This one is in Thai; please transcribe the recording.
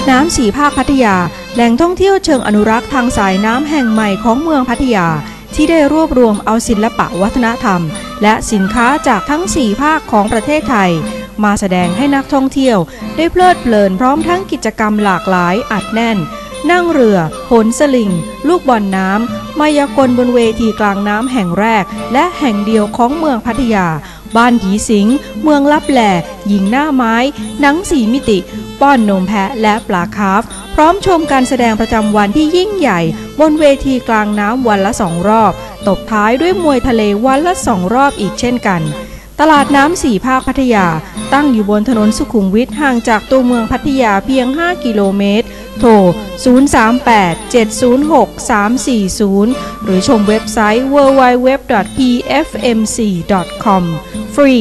ดน้ำสีภาคพัทยา แหล่งท่องเที่ยวเชิงอนุรักษ์ทางสายน้ำแห่งใหม่ของเมืองพัทยา ที่ได้รวบรวมเอาศิลปะวัฒนธรรม และสินค้าจากทั้ง 4 ภาคของประเทศไทย มาแสดงให้นักท่องเที่ยวได้เพลิดเพลินพร้อมทั้งกิจกรรมหลากหลายอัดแน่น นั่งเรือโหนสลิง ลูกบอลน้ำมายากลบนเวทีกลางน้ำแห่งแรก และแห่งเดียวของเมืองพัทยา บ้านผีสิง เมืองลับแหล่หญิงหน้าไม้ หนังสีมิติ ป้อนนมแพะและปลาคาร์ฟพร้อมชมการแสดงประจำวันที่ยิ่งใหญ่ บนเวทีกลางน้ำวันละสองรอบ ตบท้ายด้วยมวยทะเลวันละสองรอบอีกเช่นกัน ตลาดน้ำสี่ภาคพัทยา ตั้งอยู่บนถนนสุขุมวิทห่างจากตัวเมืองพัทยาเพียง 5 กิโลเมตร โทร 038-706-340 หรือชมเว็บไซต์ www.pfmc.com ฟรี